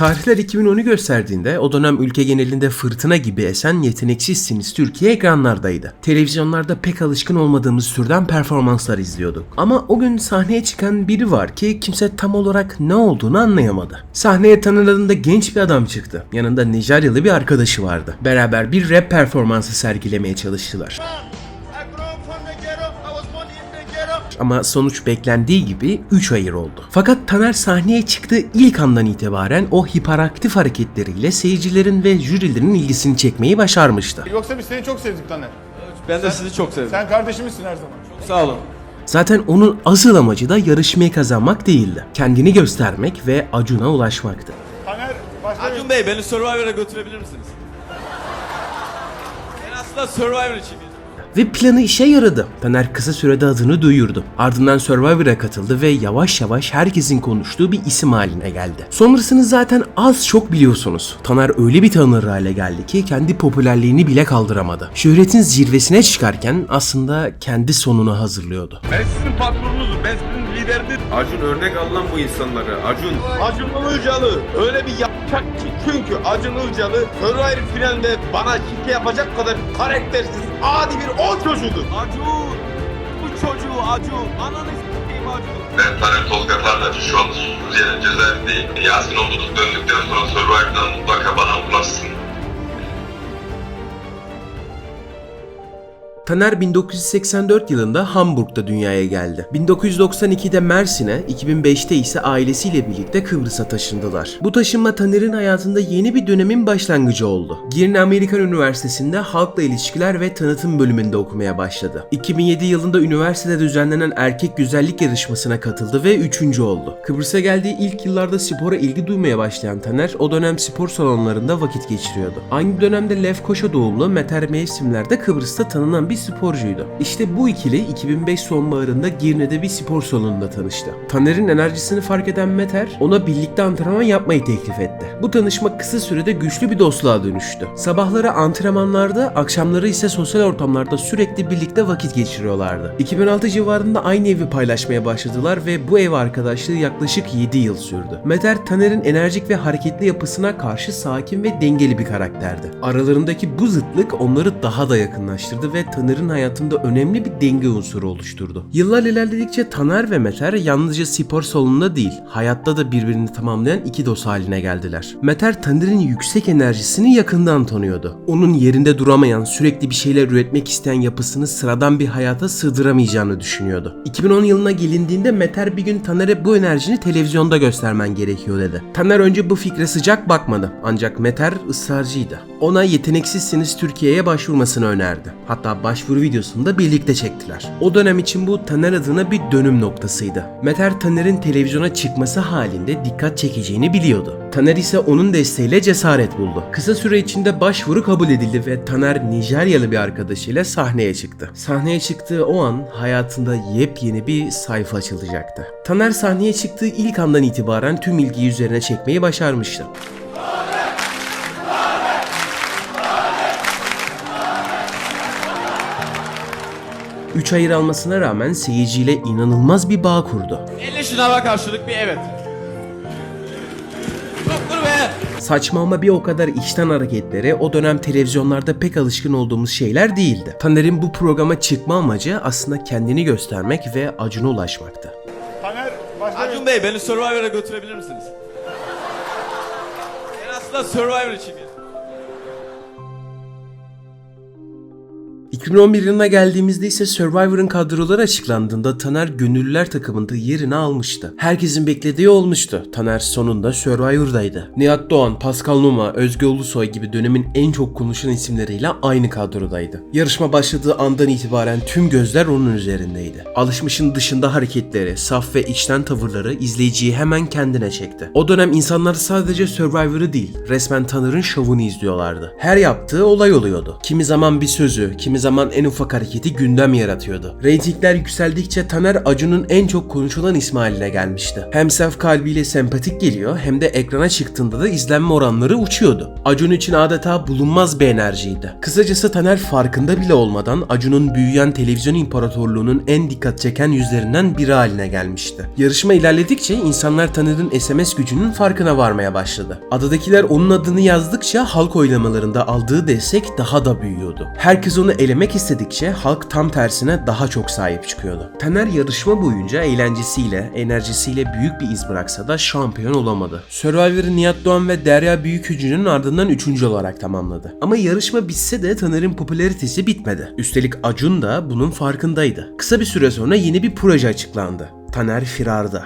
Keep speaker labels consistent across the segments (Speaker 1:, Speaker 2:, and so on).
Speaker 1: Tarihler 2010'u gösterdiğinde o dönem ülke genelinde fırtına gibi esen yeteneksizsiniz Türkiye ekranlardaydı. Televizyonlarda pek alışkın olmadığımız türden performanslar izliyorduk. Ama o gün sahneye çıkan biri var ki kimse tam olarak ne olduğunu anlayamadı. Sahneye tanınadığında genç bir adam çıktı. Yanında Nijeryalı bir arkadaşı vardı. Beraber bir rap performansı sergilemeye çalıştılar. Ama sonuç beklendiği gibi 3 ayır oldu. Fakat Taner sahneye çıktığı ilk andan itibaren o hiperaktif hareketleriyle seyircilerin ve jürilerin ilgisini çekmeyi başarmıştı.
Speaker 2: Yoksa biz seni çok sevdik Taner.
Speaker 3: Ben de sizi çok sevdim.
Speaker 2: Sen kardeşimizsin her zaman.
Speaker 3: Sağ olun.
Speaker 1: Zaten onun asıl amacı da yarışmayı kazanmak değildi. Kendini göstermek ve Acun'a ulaşmaktı.
Speaker 2: Taner başka
Speaker 3: Acun Bey beni Survivor'a götürebilir misiniz? Ben aslında Survivor için.
Speaker 1: Ve planı işe yaradı. Taner kısa sürede adını duyurdu. Ardından Survivor'a katıldı ve yavaş yavaş herkesin konuştuğu bir isim haline geldi. Sonrasını zaten az çok biliyorsunuz. Taner öyle bir tanınır hale geldi ki kendi popülerliğini bile kaldıramadı. Şöhretin zirvesine çıkarken aslında kendi sonunu hazırlıyordu.
Speaker 4: Ben sizin patronunuzum, ben sizin liderinizim.
Speaker 5: Acun örnek al lan bu insanlara. Acun.
Speaker 4: Acun Ilıcalı öyle bir yapacak ki çünkü Acun Ilıcalı Survivor finalinde bana şike yapacak kadar karaktersiz adi bir o çocuğudur.
Speaker 3: Acun! Bu çocuğu Acun! Ananı s**eyim Acun!
Speaker 6: Ben Taner Tolga Tarlacı şu anda Suriye'nin cezaevindeyim. Yasin Oğuz'un döndükten sonra Survivor'dan mutlaka bana ulaşsın.
Speaker 1: Taner 1984 yılında Hamburg'da dünyaya geldi. 1992'de Mersin'e, 2005'te ise ailesiyle birlikte Kıbrıs'a taşındılar. Bu taşınma Taner'in hayatında yeni bir dönemin başlangıcı oldu. Girne Amerikan Üniversitesi'nde halkla ilişkiler ve tanıtım bölümünde okumaya başladı. 2007 yılında üniversitede düzenlenen erkek güzellik yarışmasına katıldı ve 3. oldu. Kıbrıs'a geldiği ilk yıllarda spora ilgi duymaya başlayan Taner o dönem spor salonlarında vakit geçiriyordu. Aynı dönemde Lefkoşa doğumlu Meter Mevsimler'de Kıbrıs'ta tanınan bir sporcuydu. İşte bu ikili 2005 sonbaharında Girne'de bir spor salonunda tanıştı. Taner'in enerjisini fark eden Meter ona birlikte antrenman yapmayı teklif etti. Bu tanışma kısa sürede güçlü bir dostluğa dönüştü. Sabahları antrenmanlarda, akşamları ise sosyal ortamlarda sürekli birlikte vakit geçiriyorlardı. 2006 civarında aynı evi paylaşmaya başladılar ve bu ev arkadaşlığı yaklaşık 7 yıl sürdü. Meter Taner'in enerjik ve hareketli yapısına karşı sakin ve dengeli bir karakterdi. Aralarındaki bu zıtlık onları daha da yakınlaştırdı ve Taner'in hayatında önemli bir denge unsuru oluşturdu. Yıllar ilerledikçe Taner ve Meter yalnızca spor salonunda değil, hayatta da birbirini tamamlayan iki dost haline geldiler. Meter Taner'in yüksek enerjisini yakından tanıyordu. Onun yerinde duramayan, sürekli bir şeyler üretmek isteyen yapısını sıradan bir hayata sığdıramayacağını düşünüyordu. 2010 yılına gelindiğinde Meter bir gün Taner'e bu enerjini televizyonda göstermen gerekiyor dedi. Taner önce bu fikre sıcak bakmadı ancak Meter ısrarcıydı. Ona yeteneksizsiniz Türkiye'ye başvurmasını önerdi. Hatta başvuru videosunu da birlikte çektiler. O dönem için bu Taner adına bir dönüm noktasıydı. Meter Taner'in televizyona çıkması halinde dikkat çekeceğini biliyordu. Taner ise onun desteğiyle cesaret buldu. Kısa süre içinde başvuru kabul edildi ve Taner Nijeryalı bir arkadaşıyla sahneye çıktı. Sahneye çıktığı o an hayatında yepyeni bir sayfa açılacaktı. Taner sahneye çıktığı ilk andan itibaren tüm ilgiyi üzerine çekmeyi başarmıştı. Üç ayır almasına rağmen seyirciyle inanılmaz bir bağ kurdu.
Speaker 3: 50 şınava karşılık bir evet. Çok dur be!
Speaker 1: Saçma ama bir o kadar içten hareketleri o dönem televizyonlarda pek alışkın olduğumuz şeyler değildi. Taner'in bu programa çıkma amacı aslında kendini göstermek ve Acun'a ulaşmaktı.
Speaker 2: Taner başka
Speaker 3: Acun Bey beni Survivor'a götürebilir misiniz? Ben aslında Survivor için geldim.
Speaker 1: 2011 yılına geldiğimizde ise Survivor'ın kadroları açıklandığında Taner gönüllüler takımında yerini almıştı. Herkesin beklediği olmuştu. Taner sonunda Survivor'daydı. Nihat Doğan, Pascal Numa, Özge Ulusoy gibi dönemin en çok konuşulan isimleriyle aynı kadrodaydı. Yarışma başladığı andan itibaren tüm gözler onun üzerindeydi. Alışmışın dışında hareketleri, saf ve içten tavırları izleyiciyi hemen kendine çekti. O dönem insanlar sadece Survivor'ı değil, resmen Taner'ın şovunu izliyorlardı. Her yaptığı olay oluyordu. Kimi zaman bir sözü, kimi zaman zaman en ufak hareketi gündem yaratıyordu. Reytingler yükseldikçe Taner Acun'un en çok konuşulan ismi haline gelmişti. Hem saf kalbiyle sempatik geliyor hem de ekrana çıktığında da izlenme oranları uçuyordu. Acun için adeta bulunmaz bir enerjiydi. Kısacası Taner farkında bile olmadan Acun'un büyüyen televizyon imparatorluğunun en dikkat çeken yüzlerinden biri haline gelmişti. Yarışma ilerledikçe insanlar Taner'ın SMS gücünün farkına varmaya başladı. Adadakiler onun adını yazdıkça halk oylamalarında aldığı destek daha da büyüyordu. Herkes onu elemek istedikçe halk tam tersine daha çok sahip çıkıyordu. Taner yarışma boyunca eğlencesiyle, enerjisiyle büyük bir iz bıraksa da şampiyon olamadı. Survivor'ı Nihat Doğan ve Derya Büyükücü'nün ardından üçüncü olarak tamamladı. Ama yarışma bitse de Taner'in popülaritesi bitmedi. Üstelik Acun da bunun farkındaydı. Kısa bir süre sonra yeni bir proje açıklandı. Taner Firar'da.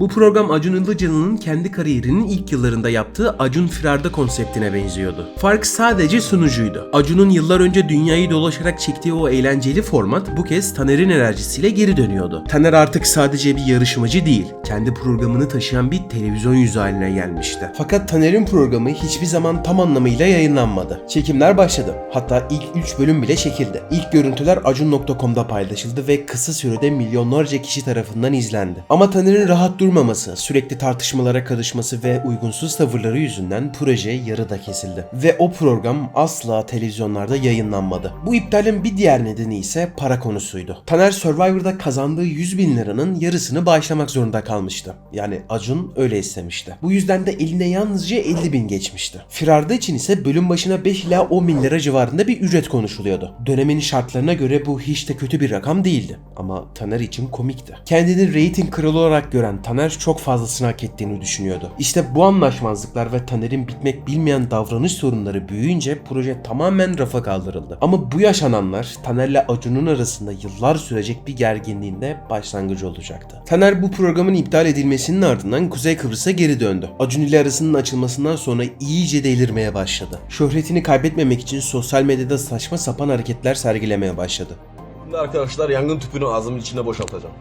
Speaker 1: Bu program Acun Ilıcalı'nın kendi kariyerinin ilk yıllarında yaptığı Acun Firar'da konseptine benziyordu. Fark sadece sunucuydu. Acun'un yıllar önce dünyayı dolaşarak çektiği o eğlenceli format bu kez Taner'in enerjisiyle geri dönüyordu. Taner artık sadece bir yarışmacı değil, kendi programını taşıyan bir televizyon yüzü haline gelmişti. Fakat Taner'in programı hiçbir zaman tam anlamıyla yayınlanmadı. Çekimler başladı. Hatta ilk 3 bölüm bile çekildi. İlk görüntüler acun.com'da paylaşıldı ve kısa sürede milyonlarca kişi tarafından izlendi. Ama Taner'in rahat durmaması, sürekli tartışmalara karışması ve uygunsuz tavırları yüzünden proje yarıda kesildi. Ve o program asla televizyonlarda yayınlanmadı. Bu iptalin bir diğer nedeni ise para konusuydu. Taner Survivor'da kazandığı 100 bin liranın yarısını bağışlamak zorunda kalmıştı. Yani Acun öyle istemişti. Bu yüzden de eline yalnızca 50 bin geçmişti. Firarda için ise bölüm başına 5 ila 10 bin lira civarında bir ücret konuşuluyordu. Dönemin şartlarına göre bu hiç de kötü bir rakam değildi. Ama Taner için komikti. Kendini reyting kralı olarak gören Taner çok fazlasını hak ettiğini düşünüyordu. İşte bu anlaşmazlıklar ve Taner'in bitmek bilmeyen davranış sorunları büyüyünce proje tamamen rafa kaldırıldı. Ama bu yaşananlar Taner'le Acun'un arasında yıllar sürecek bir gerginliğin de başlangıcı olacaktı. Taner bu programın iptal edilmesinin ardından Kuzey Kıbrıs'a geri döndü. Acun ile arasının açılmasından sonra iyice delirmeye başladı. Şöhretini kaybetmemek için sosyal medyada saçma sapan hareketler sergilemeye başladı.
Speaker 7: Arkadaşlar yangın tüpünü ağzımın içine boşaltacağım.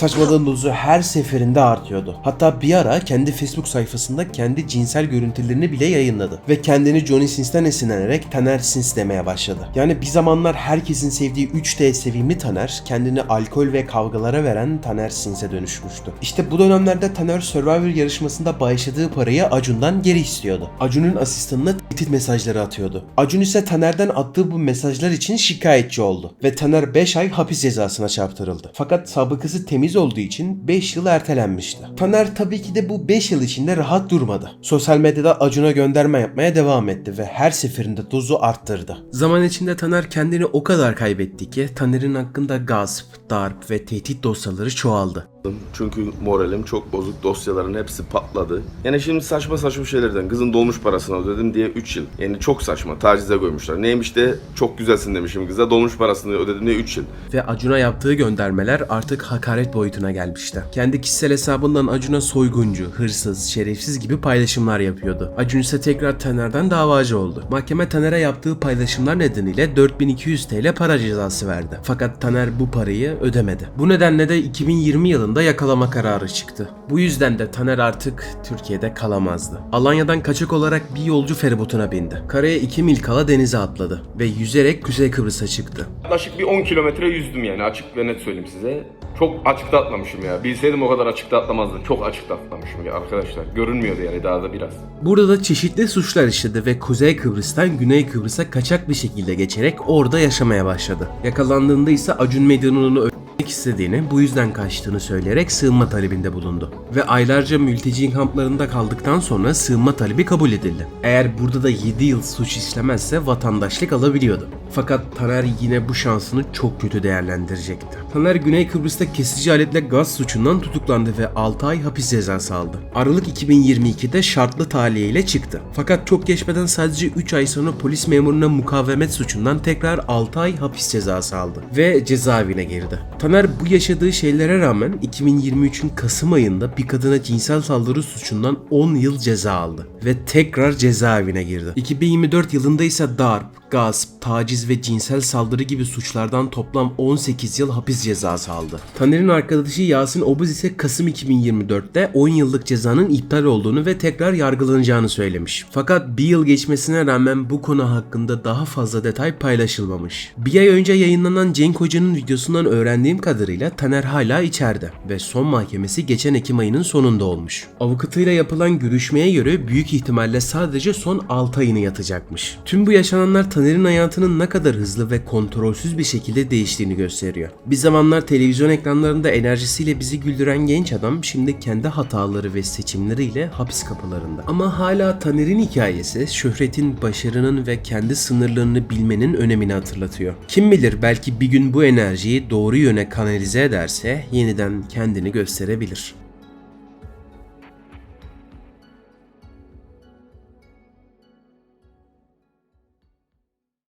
Speaker 1: Saçmalığın dozu her seferinde artıyordu. Hatta bir ara kendi Facebook sayfasında kendi cinsel görüntülerini bile yayınladı. Ve kendini Johnny Sins'ten esinlenerek Taner Sins demeye başladı. Yani bir zamanlar herkesin sevdiği 3D sevimli Taner, kendini alkol ve kavgalara veren Taner Sins'e dönüşmüştü. İşte bu dönemlerde Taner Survivor yarışmasında bağışladığı parayı Acun'dan geri istiyordu. Acun'un asistanına tehdit mesajları atıyordu. Acun ise Taner'den attığı bu mesajlar için şikayetçi oldu. Ve Taner 5 ay hapis cezasına çarptırıldı. Fakat sabıkası temiz olduğu için 5 yıl ertelenmişti. Taner tabii ki de bu 5 yıl içinde rahat durmadı. Sosyal medyada Acun'a gönderme yapmaya devam etti ve her seferinde dozu arttırdı. Zaman içinde Taner kendini o kadar kaybetti ki Taner'in hakkında gasp, darp ve tehdit dosyaları çoğaldı.
Speaker 7: Çünkü moralim çok bozuk. Dosyaların hepsi patladı. Yani şimdi saçma saçma şeylerden. Kızın dolmuş parasını ödedim diye 3 yıl. Yani çok saçma. Tacize koymuşlar. Neymiş de çok güzelsin demişim kıza. Dolmuş parasını ödedim diye 3 yıl.
Speaker 1: Ve Acun'a yaptığı göndermeler artık hakaret boyutuna gelmişti. Kendi kişisel hesabından Acun'a soyguncu, hırsız, şerefsiz gibi paylaşımlar yapıyordu. Acun ise tekrar Taner'den davacı oldu. Mahkeme Taner'e yaptığı paylaşımlar nedeniyle 4200 TL para cezası verdi. Fakat Taner bu parayı ödemedi. Bu nedenle de 2020 yılında yakalama kararı çıktı. Bu yüzden de Taner artık Türkiye'de kalamazdı. Alanya'dan kaçak olarak bir yolcu feribotuna bindi. Karaya 2 mil kala denize atladı ve yüzerek Kuzey Kıbrıs'a çıktı.
Speaker 4: Yaklaşık bir 10 kilometre yüzdüm yani açık ve net söyleyeyim size. Çok açıkta atlamışım ya. Bilseydim o kadar açıkta atlamazdım. Çok açıkta atlamışım ya arkadaşlar. Görünmüyordu yani daha da biraz.
Speaker 1: Burada da çeşitli suçlar işledi ve Kuzey Kıbrıs'tan Güney Kıbrıs'a kaçak bir şekilde geçerek orada yaşamaya başladı. Yakalandığında ise Acun Medya'nın onu öldürmek istediğini, bu yüzden kaçtığını söyleyerek sığınma talebinde bulundu. Ve aylarca mülteci kamplarında kaldıktan sonra sığınma talebi kabul edildi. Eğer burada da 7 yıl suç işlemezse vatandaşlık alabiliyordu. Fakat Taner yine bu şansını çok kötü değerlendirecekti. Taner Güney Kıbrıs'ta kesici aletle gaz suçundan tutuklandı ve 6 ay hapis cezası aldı. Aralık 2022'de şartlı tahliye ile çıktı. Fakat çok geçmeden sadece 3 ay sonra polis memuruna mukavemet suçundan tekrar 6 ay hapis cezası aldı ve cezaevine girdi. Taner bu yaşadığı şeylere rağmen 2023'ün Kasım ayında bir kadına cinsel saldırı suçundan 10 yıl ceza aldı ve tekrar cezaevine girdi. 2024 yılında ise darp, gasp, taciz ve cinsel saldırı gibi suçlardan toplam 18 yıl hapis cezası aldı. Taner'in arkadaşı Yasin Obuz ise Kasım 2024'te 10 yıllık cezanın iptal olduğunu ve tekrar yargılanacağını söylemiş. Fakat bir yıl geçmesine rağmen bu konu hakkında daha fazla detay paylaşılmamış. Bir ay önce yayınlanan Cenk Hoca'nın videosundan öğrendiğim kadarıyla Taner hala içeride ve son mahkemesi geçen Ekim ayının sonunda olmuş. Avukatıyla yapılan görüşmeye göre büyük ihtimalle sadece son 6 ayını yatacakmış. Tüm bu yaşananlar Taner'in hayatının ne kadar hızlı ve kontrolsüz bir şekilde değiştiğini gösteriyor. Bir zamanlar televizyon ekranlarında enerjisiyle bizi güldüren genç adam şimdi kendi hataları ve seçimleriyle hapis kapılarında. Ama hala Taner'in hikayesi şöhretin, başarının ve kendi sınırlarını bilmenin önemini hatırlatıyor. Kim bilir belki bir gün bu enerjiyi doğru yöne kanalize ederse yeniden kendini gösterebilir.